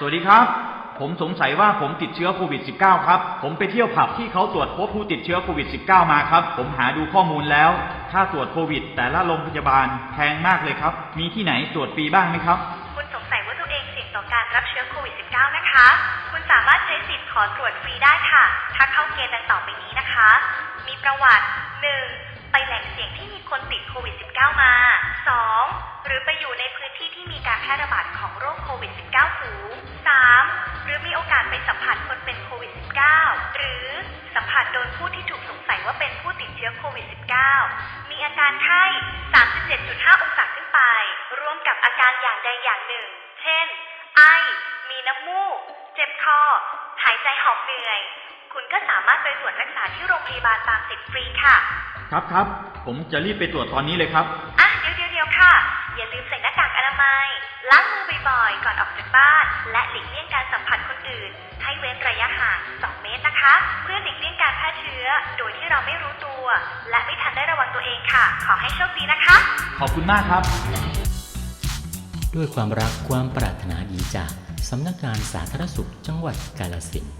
สวัสดีครับ ผมสงสัยว่าผมติดเชื้อโควิด -19 ครับ ผมไปเที่ยวผับที่เขาตรวจพบผู้ติดเชื้อโควิด -19 มาครับ ผมหาดูข้อมูลแล้ว ค่าตรวจโควิด แต่ละโรงพยาบาลแพงมากเลยครับ มีที่ไหนตรวจฟรีบ้างไหมครับ คุณสงสัยว่าตัวเองเสี่ยงต่อการรับเชื้อโควิด -19 นะคะ คุณสามารถใช้สิทธิ์ขอตรวจฟรีได้ค่ะ ถ้าเข้าเกณฑ์ดังต่อไปนี้นะคะ มีประวัติ 1. ไปแหล่งเสี่ยงที่มีคนติดโควิด -19 มา 2. หรือไปอยู่ในพื้นที่ที่มีการแพร่ระบาดของโรคโควิด รือมีโอกาสไปสัมผัสคนเป็นโควิด -19 หรือสัมผัสโดนผู้ที่ถูกสงสัยว่าเป็นผู้ติดเชื้อโควิด -19 มีอาการไข้ 37.5 องศาขึ้นไป ร่วมกับอาการอย่างใดอย่างหนึ่ง เช่น ไอ มีน้ำมูก เจ็บคอ หายใจหอบเหนื่อย คุณก็สามารถไปตรวจรักษาที่โรงพยาบาลตามสิทธิ์ฟรีค่ะ ครับครับ ผมจะรีบไปตรวจตอนนี้เลยครับ อะ เดี๋ยวเดี๋ยวเดี๋ยวค่ะ อย่าลืมใส่หน้ากากอนามัย ล้างมือบ่อยๆ ก่อนออกจากบ้าน และหลีกเลี่ยงการสัมผัส เมตรนะคะเพื่อหลีกเลี่ยงการแพร่เชื้อ โดยที่เราไม่รู้ตัว และไม่ทันได้ระวังตัวเองค่ะ ขอให้โชคดีนะคะ ขอบคุณมากครับ ด้วยความรักความปรารถนาดีจากสำนักงานสาธารณสุขจังหวัดกาลสินธุ์